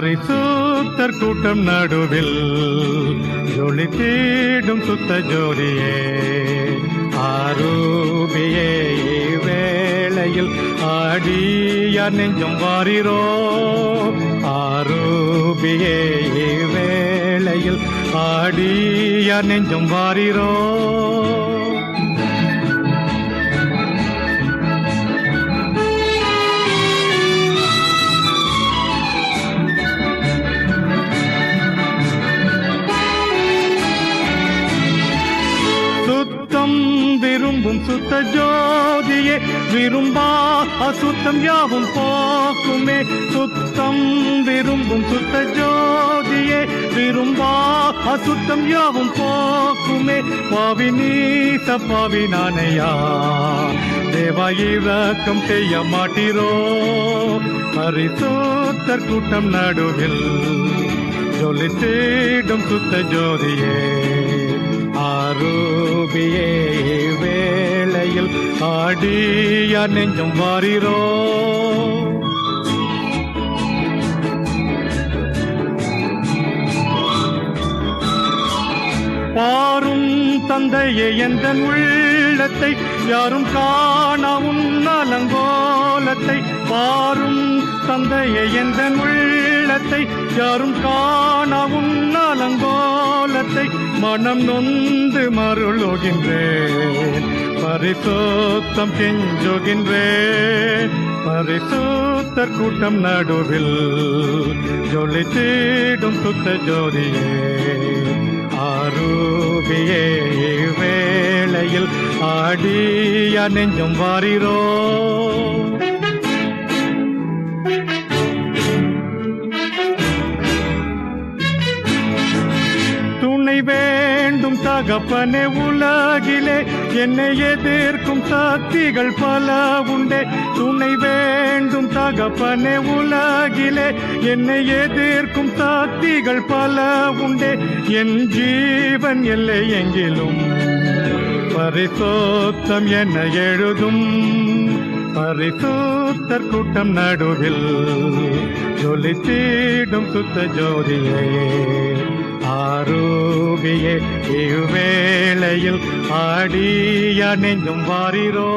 பரிசுத்தர் கூட்டம் நடுவில் ஜொலி தேடும் சுத்த ஜோதியே. ஆரூபியே வேளையில் ஆடியார் நெஞ்சம் வாரிரோ. ஆரூபியே வேளையில் ஆடியார் நெஞ்சம் வாரிரோ. விரும்பும் சுத்த ஜோதியே விரும்பா அசுத்தம் யாவும் போக்குமே. சுத்தம் விரும்பும் சுத்த ஜோதியே விரும்பா அசுத்தம் யாவும் போக்குமே. பாவி நீத்த பாவி நானையா தேவா இறக்கம் செய்ய மாட்டிரோ. பரிசுத்தர் கூட்டம் நடுவில் ஜொலி தேடும் சுத்த ஜோதியே. ஆரூபியே வேளையில் ஆடிய நெஞ்சம் வாரிரோ. பாரும் தந்தையே எந்த உள்ளத்தை யாரும் காண உன்னலங்கோலத்தை. பாரும் தந்தையே எந்த உள்ளத்தை யாரும் காண உன்னலங்கோலத்தை மனம் நொந்து மருளுகின்றேன். பரிசோத்தம் கெஞ்சோகின்றேன். பரிசோத்தர் கூட்டம் நடுவில் ஜொலி தேடும் சுத்த ஜோதியே. ஆரூபியே வேளையில் ஆடிய நெஞ்சம் வாரிரோ. வேண்டும் தகப்பனே உலகிலே. என்னை எதிர்க்கும் சக்திகள் பல உண்டே. துணை வேண்டும் தகப்பனே உலகிலே. என்னை எதிர்க்கும் சக்திகள் பல உண்டே. என் ஜீவன் எல்லை எங்கிலும் பரிசோத்தம் என்ன எழுதும். பரிசூத்தர் கூட்டம் நடுவில் ஜொலி தீடும் சுத்த ஜோதியே. ஆரூபியே இவ்வேளையில் ஆடிய நெஞ்சும் வாரிரோ.